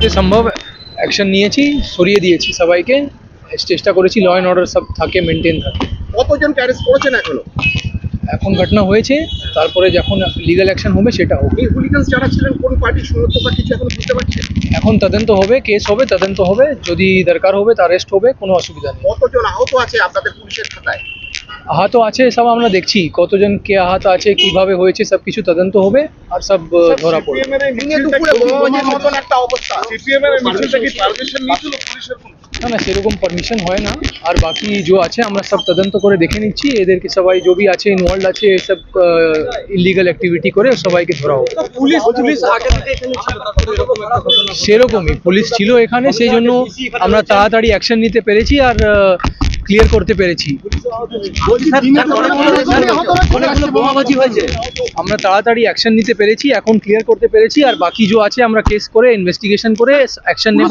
যাতে সম্ভব অ্যাকশন নিয়েছি সরিয়ে দিয়েছি সবাইকে। চেষ্টা করেছি ল অ্যান্ড অর্ডার সব থাকে মেনটেন থাকে। কতজনকে অ্যারেস্ট করেছেন এখনও? এখন ঘটনা হয়েছে তারপরে যখন লিগ্যাল অ্যাকশন হবে সেটা হবে। এই হুলিগান্স যারা ছিলেন কোন পার্টির বা কিছু এখনও বুঝতে পারছেন এখন তদন্ত হবে কেস হবে তদন্ত হবে। যদি দরকার হবে তা অ্যারেস্ট হবে কোনো অসুবিধা নেই। কতজন আহত আছে আপনাদের পুলিশের খাতায়? আহত আছে সব আমরা দেখছি। কতজন কে আহত আছে কীভাবে হয়েছে সব কিছু তদন্ত হবে আর সব ধরা পড়বে। না না সেরকম পারমিশন হয় না। আর বাকি যে আছে আমরা সব তদন্ত করে দেখে নিচ্ছি। এদেরকে সবাই যে भी আছে ইনভলভ আছে এসব ইলিগাল অ্যাক্টিভিটি করে সবাইকে ধরা হবে। পুলিশ পুলিশ আগে থেকে এখানে ছিল। তারপরে এরকম একটা ঘটনা সেরকমই পুলিশ ছিল এখানে সেই জন্য আমরা তাড়াতাড়ি অ্যাকশন নিতে পেরেছি আর ক্লিয়ার করতে পেরেছি। আমরা তাড়াতাড়ি অ্যাকশন নিতে পেরেছি এখন ক্লিয়ার করতে পেরেছি আর বাকি যে আছে আমরা কেস করে ইনভেস্টিগেশন করে অ্যাকশন নেব।